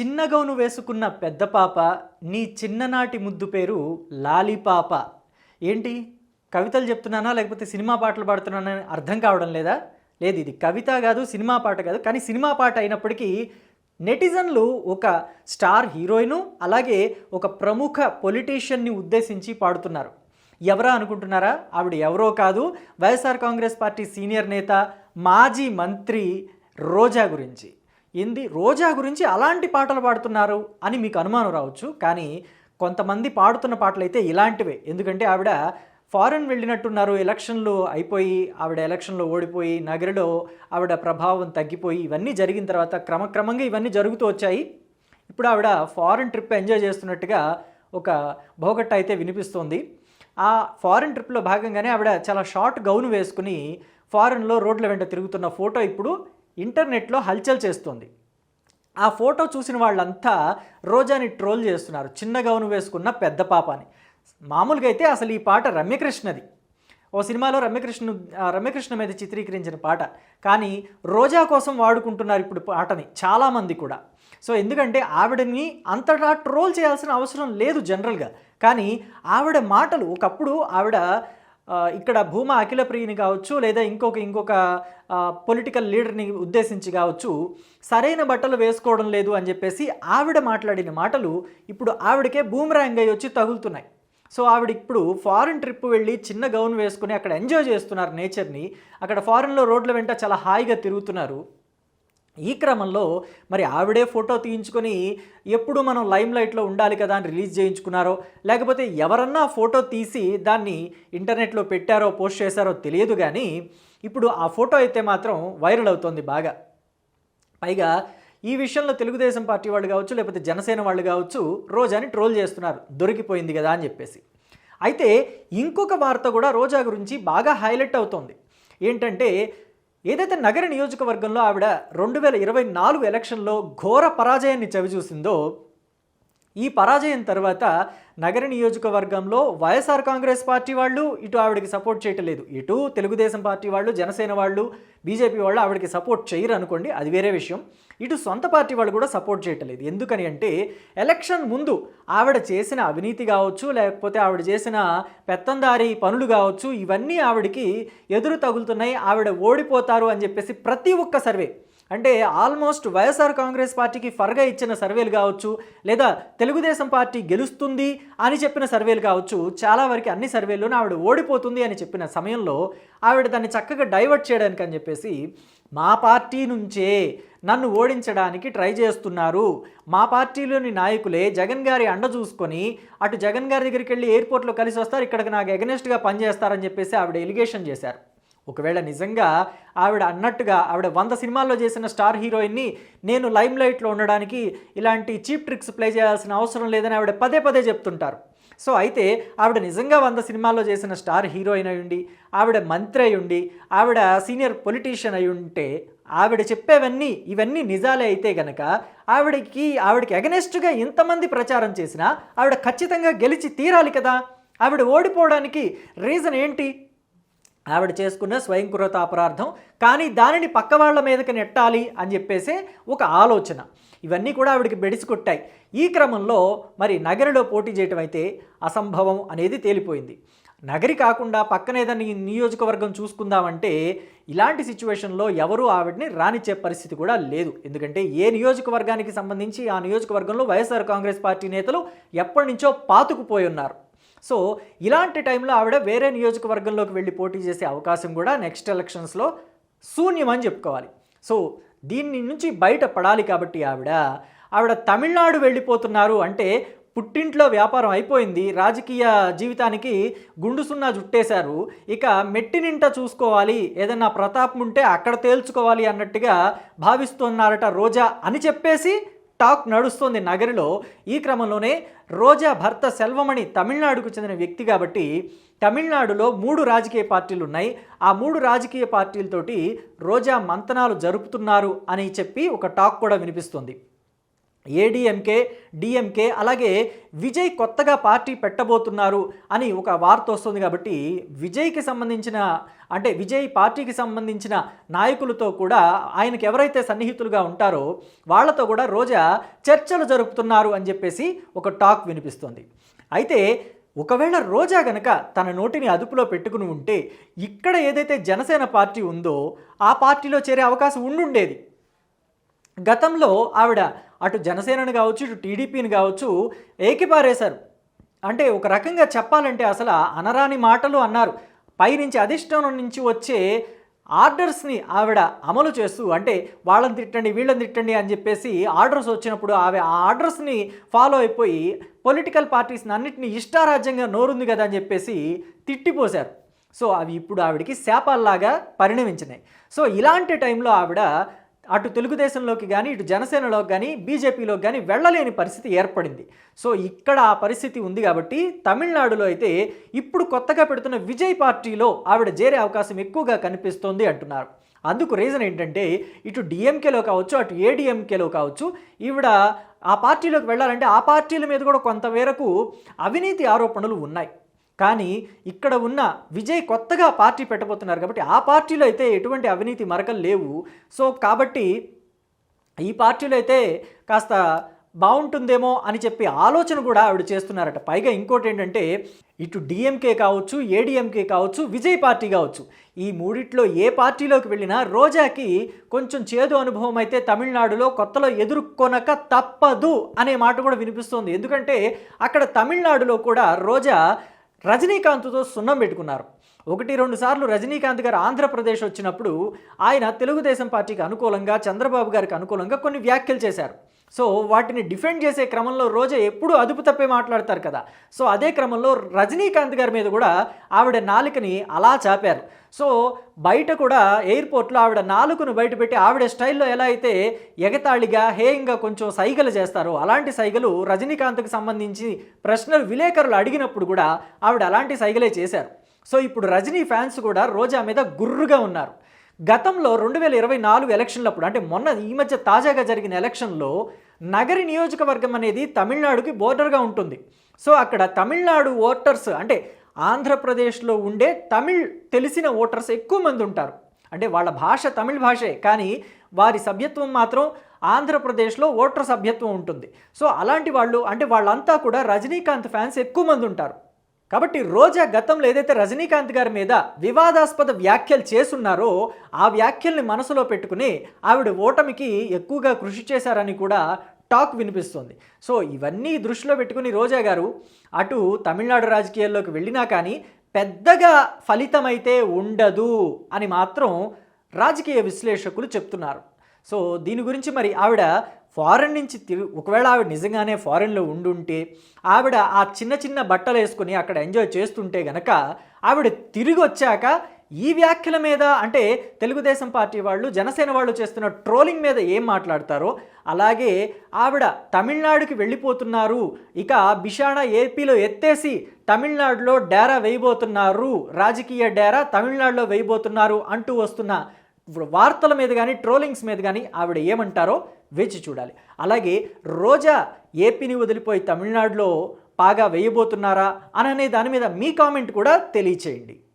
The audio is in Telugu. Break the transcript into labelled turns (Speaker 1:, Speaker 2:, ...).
Speaker 1: చిన్న గౌను వేసుకున్న పెద్ద పాప నీ చిన్ననాటి ముద్దు పేరు లాలిపాప ఏంటి? కవితలు చెప్తున్నానా? లేకపోతే సినిమా పాటలు పాడుతున్నానా? అర్థం కావడం లేదా? లేదు ఇది కవిత కాదు సినిమా పాట కాదు. కానీ సినిమా పాట అయినప్పటికీ నెటిజన్లు ఒక స్టార్ హీరోయిను అలాగే ఒక ప్రముఖ పొలిటీషియన్ని ఉద్దేశించి పాడుతున్నారు. ఎవరా అనుకుంటున్నారా? ఆవిడ ఎవరో కాదు. వైఎస్ఆర్ కాంగ్రెస్ పార్టీ సీనియర్ నేత మాజీ మంత్రి రోజా గురించి. ఏంది? రోజా గురించి అలాంటి పాటలు పాడుతున్నారు అని మీకు అనుమానం రావచ్చు. కానీ కొంతమంది పాడుతున్న పాటలు అయితే ఇలాంటివే. ఎందుకంటే ఆవిడ ఫారెన్ వెళ్ళినట్టున్నారు ఎలక్షన్లు అయిపోయి ఆవిడ ఎలక్షన్లో ఓడిపోయి నగరిలో ఆవిడ ప్రభావం తగ్గిపోయి ఇవన్నీ జరిగిన తర్వాత క్రమక్రమంగా ఇవన్నీ జరుగుతూ వచ్చాయి. ఇప్పుడు ఆవిడ ఫారెన్ ట్రిప్ ఎంజాయ్ చేస్తున్నట్టుగా ఒక భోగట్ట అయితే వినిపిస్తోంది. ఆ ఫారెన్ ట్రిప్లో భాగంగానే ఆవిడ చాలా షార్ట్ గౌన్ వేసుకుని ఫారెన్లో రోడ్ల వెంట తిరుగుతున్న ఫోటో ఇప్పుడు ఇంటర్నెట్లో హల్చల్ చేస్తుంది. ఆ ఫోటో చూసిన వాళ్ళంతా రోజాని ట్రోల్ చేస్తున్నారు. చిన్న గౌను వేసుకున్న పెద్ద పాప అని మామూలుగా అయితే అసలు ఈ పాట రమ్యకృష్ణది. ఓ సినిమాలో రమ్యకృష్ణ రమ్యకృష్ణ మీద చిత్రీకరించిన పాట. కానీ రోజా కోసం వాడుకుంటున్నారు ఇప్పుడు పాటని చాలామంది కూడా. సో ఎందుకంటే ఆవిడని అంతటా ట్రోల్ చేయాల్సిన అవసరం లేదు జనరల్గా. కానీ ఆవిడ మాటలు ఒకప్పుడు ఆవిడ ఇక్కడ భూమా అఖిలప్రియని కావచ్చు లేదా ఇంకొక ఇంకొక పొలిటికల్ లీడర్ని ఉద్దేశించి కావచ్చు సరైన బట్టలు వేసుకోవడం లేదు అని చెప్పేసి ఆవిడ మాట్లాడిన మాటలు ఇప్పుడు ఆవిడకే బూమరాంగ్ అయ్యి వచ్చి తగులుతున్నాయి. సో ఆవిడ ఇప్పుడు ఫారిన్ ట్రిప్ వెళ్ళి చిన్న గౌన్ వేసుకుని అక్కడ ఎంజాయ్ చేస్తున్నారు నేచర్ని అక్కడ ఫారిన్లో రోడ్ల వెంట చాలా హాయిగా తిరుగుతున్నారు. ఈ క్రమంలో మరి ఆవిడే ఫోటో తీయించుకొని ఎప్పుడు మనం లైమ్ లైట్లో ఉండాలి కదా అని రిలీజ్ చేయించుకున్నారో లేకపోతే ఎవరన్నా ఫోటో తీసి దాన్ని ఇంటర్నెట్లో పెట్టారో పోస్ట్ చేశారో తెలియదు కానీ ఇప్పుడు ఆ ఫోటో అయితే మాత్రం వైరల్ అవుతోంది బాగా. పైగా ఈ విషయంలో తెలుగుదేశం పార్టీ వాళ్ళు కావచ్చు లేకపోతే జనసేన వాళ్ళు కావచ్చు రోజాని ట్రోల్ చేస్తున్నారు దొరికిపోయింది కదా అని చెప్పేసి. అయితే ఇంకొక వార్త కూడా రోజా గురించి బాగా హైలైట్ అవుతోంది. ఏంటంటే ఏదైతే నగర నియోజకవర్గంలో ఆవిడ రెండు వేల ఇరవై నాలుగు ఎలక్షన్లో ఘోర పరాజయాన్ని చవిచూసిందో ఈ పరాజయం తర్వాత నగర నియోజకవర్గంలో వైఎస్ఆర్ కాంగ్రెస్ పార్టీ వాళ్ళు ఇటు ఆవిడకి సపోర్ట్ చేయటం లేదు. ఇటు తెలుగుదేశం పార్టీ వాళ్ళు జనసేన వాళ్ళు బీజేపీ వాళ్ళు ఆవిడకి సపోర్ట్ చేయరు అనుకోండి అది వేరే విషయం. ఇటు సొంత పార్టీ వాళ్ళు కూడా సపోర్ట్ చేయటం లేదు. ఎందుకని అంటే ఎలక్షన్ ముందు ఆవిడ చేసిన అవినీతి కావచ్చు లేకపోతే ఆవిడ చేసిన పెత్తందారి పనులు కావచ్చు ఇవన్నీ ఆవిడకి ఎదురు తగులుతున్నాయి ఆవిడ ఓడిపోతారు అని చెప్పేసి ప్రతి ఒక్క సర్వే. అంటే ఆల్మోస్ట్ వైఎస్ఆర్ కాంగ్రెస్ పార్టీకి ఫర్గా ఇచ్చిన సర్వేలు కావచ్చు లేదా తెలుగుదేశం పార్టీ గెలుస్తుంది అని చెప్పిన సర్వేలు కావచ్చు చాలా వరకు అన్ని సర్వేల్లోనూ ఆవిడ ఓడిపోతుంది అని చెప్పిన సమయంలో ఆవిడ దాన్ని చక్కగా డైవర్ట్ చేయడానికి అని చెప్పేసి మా పార్టీ నుంచే నన్ను ఓడించడానికి ట్రై చేస్తున్నారు. మా పార్టీలోని నాయకులే జగన్ గారి అండ చూసుకొని అటు జగన్ గారి దగ్గరికి వెళ్ళి ఎయిర్పోర్ట్లో కలిసి వస్తారు ఇక్కడికి నాకు ఎగనెస్ట్గా పనిచేస్తారని చెప్పేసి ఆవిడ ఎలిగేషన్ చేశారు. ఒకవేళ నిజంగా ఆవిడ అన్నట్టుగా ఆవిడ వంద సినిమాల్లో చేసిన స్టార్ హీరోయిన్ని నేను లైమ్ లైట్లో ఉండడానికి ఇలాంటి చీప్ ట్రిక్స్ ప్లే చేయాల్సిన అవసరం లేదని ఆవిడ పదే పదే చెప్తుంటారు. సో అయితే ఆవిడ నిజంగా వంద సినిమాల్లో చేసిన స్టార్ హీరోయిన్ అయ్యుండి ఆవిడ మంత్రి అయ్యుండి ఆవిడ సీనియర్ పొలిటీషియన్ అయి ఉంటే ఆవిడ చెప్పేవన్నీ ఇవన్నీ నిజాలే అయితే గనక ఆవిడకి ఆవిడకి అగనెస్ట్గా ఇంతమంది ప్రచారం చేసినా ఆవిడ ఖచ్చితంగా గెలిచి తీరాలి కదా. ఆవిడ ఓడిపోవడానికి రీజన్ ఏంటి? ఆవిడ చేసుకున్న స్వయంకృత అపరార్థం కానీ దానిని పక్క వాళ్ళ మీదకి నెట్టాలి అని చెప్పేసి ఒక ఆలోచన. ఇవన్నీ కూడా ఆవిడకి బెడిసికొట్టాయి ఈ క్రమంలో మరి నగరిలో పోటీ చేయటం అయితే అసంభవం అనేది తేలిపోయింది. నగరి కాకుండా పక్కన ఏదైనా నియోజకవర్గం చూసుకుందామంటే ఇలాంటి సిచ్యువేషన్లో ఎవరు ఆవిడని రానిచ్చే పరిస్థితి కూడా లేదు. ఎందుకంటే ఏ నియోజకవర్గానికి సంబంధించి ఆ నియోజకవర్గంలో వైఎస్ఆర్ కాంగ్రెస్ పార్టీ నేతలు ఎప్పటి నుంచో పాతుకుపోయి ఉన్నారు. సో ఇలాంటి టైంలో ఆవిడ వేరే నియోజకవర్గంలోకి వెళ్ళి పోటీ చేసే అవకాశం కూడా నెక్స్ట్ ఎలక్షన్స్లో శూన్యమని చెప్పుకోవాలి. సో దీని నుంచి బయట పడాలి కాబట్టి ఆవిడ ఆవిడ తమిళనాడు వెళ్ళిపోతున్నారు అంటే పుట్టింట్లో వ్యాపారం అయిపోయింది రాజకీయ జీవితానికి గుండు సున్నా జుట్టేశారు ఇక మెట్టినింట చూసుకోవాలి ఏదన్నా ప్రతాపం ఉంటే అక్కడ తేల్చుకోవాలి అన్నట్టుగా భావిస్తున్నారట రోజా అని చెప్పేసి టాక్ నడుస్తోంది నగరిలో. ఈ క్రమంలోనే రోజా భర్త సెల్వమణి తమిళనాడుకు చెందిన వ్యక్తి కాబట్టి తమిళనాడులో మూడు రాజకీయ పార్టీలు ఉన్నాయి. ఆ మూడు రాజకీయ పార్టీలతోటి రోజా మంతనాలు జరుపుతున్నారు అని చెప్పి ఒక టాక్ కూడా వినిపిస్తుంది. ఏడీఎంకే డిఎంకే అలాగే విజయ్ కొత్తగా పార్టీ పెట్టబోతున్నారు అని ఒక వార్త వస్తుంది కాబట్టి విజయ్కి సంబంధించిన అంటే విజయ్ పార్టీకి సంబంధించిన నాయకులతో కూడా ఆయనకి ఎవరైతే సన్నిహితులుగా ఉంటారో వాళ్ళతో కూడా రోజా చర్చలు జరుపుతున్నారు అని చెప్పేసి ఒక టాక్ వినిపిస్తుంది. అయితే ఒకవేళ రోజా గనక తన నోటిని అదుపులో పెట్టుకుని ఉంటే ఇక్కడ ఏదైతే జనసేన పార్టీ ఉందో ఆ పార్టీలో చేరే అవకాశం ఉండుండేది. గతంలో ఆవిడ అటు జనసేనని కావచ్చు ఇటు టీడీపీని కావచ్చు ఏకిపారేశారు. అంటే ఒక రకంగా చెప్పాలంటే అసలు అనరాని మాటలు అన్నారు. పైనుంచి అధిష్టానం నుంచి వచ్చే ఆర్డర్స్ని ఆవిడ అమలు చేస్తూ అంటే వాళ్ళని తిట్టండి వీళ్ళని తిట్టండి అని చెప్పేసి ఆర్డర్స్ వచ్చినప్పుడు ఆమె ఆ ఆర్డర్స్ని ఫాలో అయిపోయి పొలిటికల్ పార్టీస్ని అన్నింటినీ ఇష్టారాజ్యంగా నోరుంది కదా అని చెప్పేసి తిట్టిపోశారు. సో అవి ఇప్పుడు ఆవిడకి శాపాల్లాగా పరిణమించినాయి. సో ఇలాంటి టైంలో ఆవిడ అటు తెలుగుదేశంలోకి కానీ ఇటు జనసేనలోకి కానీ బీజేపీలోకి కానీ వెళ్ళలేని పరిస్థితి ఏర్పడింది. సో ఇక్కడ ఆ పరిస్థితి ఉంది కాబట్టి తమిళనాడులో అయితే ఇప్పుడు కొత్తగా పెడుతున్న విజయ్ పార్టీలో ఆవిడ చేరే అవకాశం ఎక్కువగా కనిపిస్తోంది అంటున్నారు. అందుకు రీజన్ ఏంటంటే ఇటు డిఎంకేలో కావచ్చు అటు ఏడిఎంకేలో కావచ్చు ఈవిడ ఆ పార్టీలోకి వెళ్ళాలంటే ఆ పార్టీల మీద కూడా కొంతమేరకు అవినీతి ఆరోపణలు ఉన్నాయి. కానీ ఇక్కడ ఉన్న విజయ్ కొత్తగా పార్టీ పెట్టబోతున్నారు కాబట్టి ఆ పార్టీలో అయితే ఎటువంటి అవినీతి మరకలు లేవు. సో కాబట్టి ఈ పార్టీలో అయితే కాస్త బాగుంటుందేమో అని చెప్పి ఆలోచన కూడా ఆవిడ చేస్తున్నారట. పైగా ఇంకోటి ఏంటంటే ఇటు డిఎంకే కావచ్చు ఏడిఎంకే కావచ్చు విజయ్ పార్టీ కావచ్చు. ఈ మూడిట్లో ఏ పార్టీలోకి వెళ్ళినా రోజాకి కొంచెం చేదు అనుభవం అయితే తమిళనాడులో కొత్తలో ఎదుర్కొనక తప్పదు అనే మాట కూడా వినిపిస్తోంది. ఎందుకంటే అక్కడ తమిళనాడులో కూడా రోజా రజనీకాంత్తో సున్నం పెట్టుకున్నారు. ఒకటి రెండు సార్లు రజనీకాంత్ గారు ఆంధ్రప్రదేశ్ వచ్చినప్పుడు ఆయన తెలుగుదేశం పార్టీకి అనుకూలంగా చంద్రబాబు గారికి అనుకూలంగా కొన్ని వ్యాఖ్యలు చేశారు. సో వాటిని డిఫెండ్ చేసే క్రమంలో రోజా ఎప్పుడూ అదుపు తప్పే మాట్లాడతారు కదా. సో అదే క్రమంలో రజనీకాంత్ గారి మీద కూడా ఆవిడ నాలుకని అలా చాపారు. సో బయట కూడా ఎయిర్పోర్ట్లో ఆవిడ నాలుకను బయటపెట్టి ఆవిడ స్టైల్లో ఎలా అయితే ఎగతాళిగా హేయంగా కొంచెం సైగలు చేస్తారో అలాంటి సైగలు రజనీకాంత్కు సంబంధించి ప్రశ్నలు విలేకరులు అడిగినప్పుడు కూడా ఆవిడ అలాంటి సైగలే చేశారు. సో ఇప్పుడు రజనీ ఫ్యాన్స్ కూడా రోజా మీద గుర్రుగా ఉన్నారు. గతంలో రెండు వేల ఇరవై నాలుగు ఎలక్షన్లప్పుడు అంటే మొన్న ఈ మధ్య తాజాగా జరిగిన ఎలక్షన్లో నగరి నియోజకవర్గం అనేది తమిళనాడుకి బోర్డర్గా ఉంటుంది. సో అక్కడ తమిళనాడు ఓటర్స్ అంటే ఆంధ్రప్రదేశ్లో ఉండే తమిళ్ తెలిసిన ఓటర్స్ ఎక్కువ మంది ఉంటారు. అంటే వాళ్ళ భాష తమిళ్ భాషే కానీ వారి సభ్యత్వం మాత్రం ఆంధ్రప్రదేశ్లో ఓటర్ సభ్యత్వం ఉంటుంది. సో అలాంటి వాళ్ళు అంటే వాళ్ళంతా కూడా రజనీకాంత్ ఫ్యాన్స్ ఎక్కువ మంది ఉంటారు. కాబట్టి రోజా గతంలో ఏదైతే రజనీకాంత్ గారి మీద వివాదాస్పద వ్యాఖ్యలు చేస్తున్నారో ఆ వ్యాఖ్యల్ని మనసులో పెట్టుకుని ఆవిడ ఓటమికి ఎక్కువగా కృషి చేశారని కూడా టాక్ వినిపిస్తుంది. సో ఇవన్నీ దృష్టిలో పెట్టుకుని రోజా గారు అటు తమిళనాడు రాజకీయాల్లోకి వెళ్ళినా కానీ పెద్దగా ఫలితమైతే ఉండదు అని మాత్రం రాజకీయ విశ్లేషకులు చెప్తున్నారు. సో దీని గురించి మరి ఆవిడ ఫారెన్ నుంచి తిరిగి ఒకవేళ ఆవిడ నిజంగానే ఫారెన్లో ఉండుంటే ఆవిడ ఆ చిన్న చిన్న బట్టలు వేసుకుని అక్కడ ఎంజాయ్ చేస్తుంటే గనక ఆవిడ తిరిగి వచ్చాక ఈ వ్యాఖ్యల మీద అంటే తెలుగుదేశం పార్టీ వాళ్ళు జనసేన వాళ్ళు చేస్తున్న ట్రోలింగ్ మీద ఏం మాట్లాడతారో అలాగే ఆవిడ తమిళనాడుకి వెళ్ళిపోతున్నారు. ఇక బిషాణ ఏపీలో ఎత్తేసి తమిళనాడులో డేరా వేయబోతున్నారు. రాజకీయ డేరా తమిళనాడులో వేయబోతున్నారు అంటూ వస్తున్న వార్తల మీద కానీ ట్రోలింగ్స్ మీద కానీ ఆవిడ ఏమంటారో వేచి చూడాలి. అలాగే రోజా ఏపీని వదిలిపోయి తమిళనాడులో పాగా వేయబోతున్నారా అని అనే దాని మీద మీ కామెంట్ కూడా తెలియచేయండి.